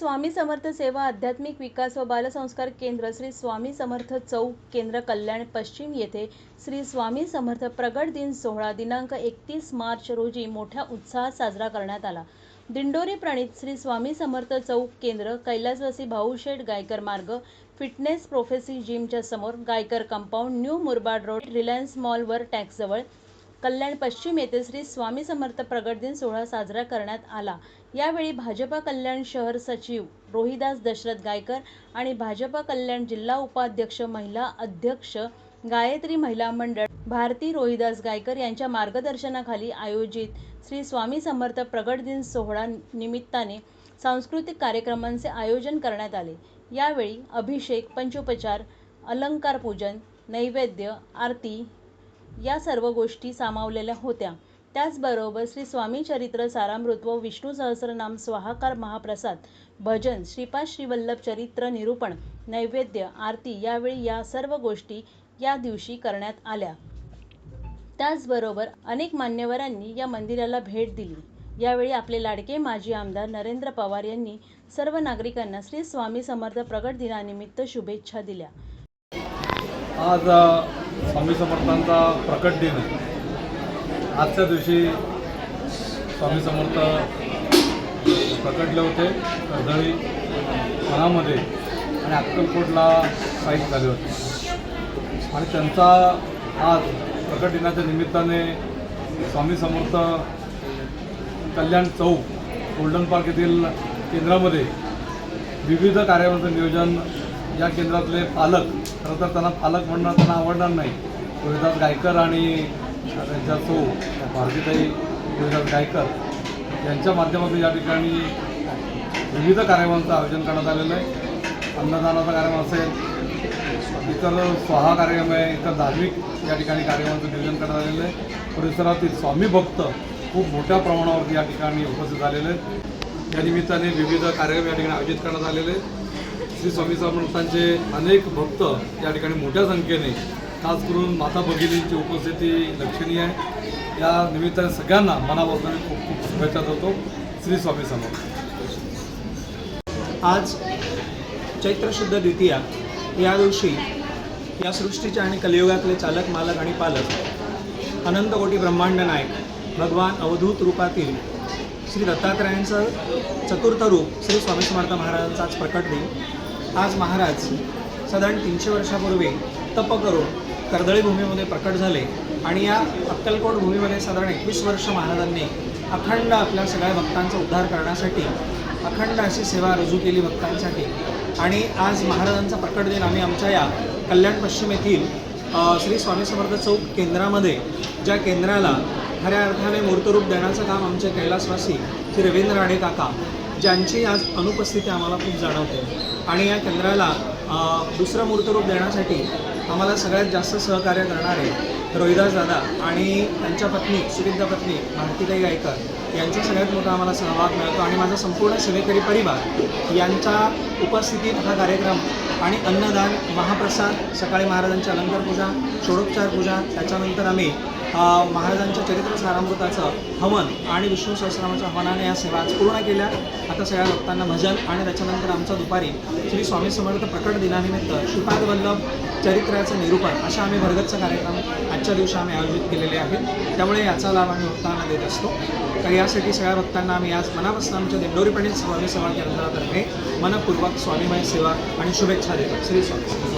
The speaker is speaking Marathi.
स्वामी समर्थ सेवा आध्यात्मिक विकास व बालसंस्कार केंद्र श्री स्वामी समर्थ चौक केंद्र कल्याण पश्चिम येथे श्री स्वामी समर्थ प्रगट दिन सोहळा दिनांक एकतीस मार्च रोजी मोठ्या उत्साहात साजरा करण्यात आला. दिंडोरी प्रणित श्री स्वामी समर्थ चौक केंद्र कैलासवासी भाऊशेठ गायकर मार्ग फिटनेस प्रोफेसी जिमच्या समोर Gaikar compound new Murbad road Reliance मॉलवर टॅक्सजवळ कल्याण पश्चिम येथे श्री स्वामी समर्थ प्रगट दिन सोहळा साजरा करण्यात आला. यावेळी भाजपा कल्याण शहर सचिव रोहिदास दशरथ गायकर आणि भाजपा कल्याण जिल्हा उपाध्यक्ष महिला अध्यक्ष गायत्री महिला मंडळ भारती रोहिदास गायकर यांच्या मार्गदर्शनाखाली आयोजित श्री स्वामी समर्थ प्रगट दिन सोहळा निमित्ताने सांस्कृतिक कार्यक्रमांचे आयोजन करण्यात आले. यावेळी अभिषेक पंचोपचार अलंकार पूजन नैवेद्य आरती या सर्व गोष्टी सामावलेल्या होत्या. त्याचबरोबर श्री स्वामी चरित्र सारामृत व विष्णू सहस्रनाम स्वाहाकार महाप्रसाद भजन श्रीपाद श्रीवल्लभ चरित्र निरूपण नैवेद्य आरती यावेळी या सर्व गोष्टी या दिवशी करण्यात आल्या. त्याचबरोबर अनेक मान्यवरांनी या मंदिराला भेट दिली. यावेळी आपले लाडके माजी आमदार नरेंद्र पवार यांनी सर्व नागरिकांना श्री स्वामी समर्थ प्रगट दिनानिमित्त शुभेच्छा दिल्या. आज स्वामी समर्थांचा प्रकट दिन. आहे आजच्या दिवशी स्वामी समर्थ प्रकटले होते. कर्दळी मनामध्ये आणि अक्कलकोटला साईक झाले होते. आणि त्यांचा आज प्रकट दिनाच्या निमित्ताने स्वामी समर्थ कल्याण चौक गोल्डन पार्क येथील केंद्रामध्ये विविध कार्याचं नियोजन या केंद्रातले पालक खरं तर त्यांना पालक म्हणणं त्यांना आवडणार नाही. रोहिदास गायकर आणि त्यांच्या सौ भारतीताई रोहिदास गायकर यांच्या माध्यमातून या ठिकाणी विविध कार्यक्रमांचं आयोजन करण्यात आलेलं आहे. अन्नदानाचा कार्यक्रम असेल इतर स्वाहा कार्यक्रम आहे इतर धार्मिक या ठिकाणी कार्यक्रमांचं नियोजन करण्यात आलेलं आहे. परिसरातील स्वामी भक्त खूप मोठ्या प्रमाणावरती या ठिकाणी उपस्थित झालेले आहेत. या निमित्ताने विविध कार्यक्रम या ठिकाणी आयोजित करण्यात आलेले आहेत. श्री स्वामी समर्थांचे अनेक भक्त या ठिकाणी मोठ्या संख्येने खास करून माता भगिनींची उपस्थिती लक्षणीय आहे. या निमित्ताने सगळ्यांना मनापासून खूप खूप शुभेच्छा देतो. श्री स्वामी समर्थ. आज चैत्र शुद्ध द्वितीया या दिवशी या सृष्टीचे आणि कलियुगातले चालक मालक आणि पालक अनंत कोटी ब्रह्मांड नायक भगवान अवधूत रूपातील श्री दत्तात्रयांचं चतुर्थ रूप श्री स्वामी समर्थ महाराजांचा आज प्रकट दिन आज महाराज साधारण तीनशे वर्षापूर्वी तप करून कर्दळी भूमीमध्ये प्रकट झाले आणि या अक्कलकोट भूमीमध्ये साधारण एकवीस वर्ष महाराजांनी अखंड आपल्या सगळ्या भक्तांचा उद्धार करण्यासाठी अखंड अशी सेवा रुजू केली भक्तांसाठी. आणि आज महाराजांचा प्रकट दिन आम्ही आमच्या या कल्याण पश्चिम येथील श्री स्वामी समर्थ चौक केंद्रामध्ये ज्या केंद्राला खऱ्या अर्थाने मूर्तरूप देण्याचं काम आमचे कैलासवासी श्री रवींद्र राणे काका ज्यांची आज अनुपस्थिती आम्हाला खूप जाणवते. आणि या केंद्राला दुसरं मूर्तरूप देण्यासाठी आम्हाला सगळ्यात जास्त सहकार्य करणारे रोहिदास दादा आणि त्यांच्या पत्नी सुविद्या पत्नी भारतीताई गायकर यांचा सगळ्यात मोठा आम्हाला सहभाग मिळतो आणि माझा संपूर्ण सेवेकरी परिवार यांच्या उपस्थितीत हा कार्यक्रम आणि अन्नदान महाप्रसाद सकाळी महाराजांची अलंकार पूजा षोडोपचार पूजा त्याच्यानंतर आम्ही महाराजांच्या चरित्र सारामृताचं हवन आणि विष्णू सहस्रामाच्या हवनाने या सेवा आज पूर्ण केल्या. आता सगळ्या भक्तांना भजन आणि त्याच्यानंतर आमचा दुपारी श्री स्वामी समर्थ प्रकट दिनानिमित्त श्रीपाद वल्लभ चरित्राचं निरूपण अशा आम्ही भरगतचा कार्यक्रम आजच्या दिवशी आम्ही आयोजित केलेले आहेत. त्यामुळे याचा लाभ आम्ही भक्तांना देत असतो. तर यासाठी सगळ्या भक्तांना आम्ही आज मनापासून आमच्या दिंडोरीपणीत स्वामी सेवा केंद्रातर्फे मनपूर्वक स्वामीमय सेवा आणि शुभेच्छा देतो. श्री स्वामी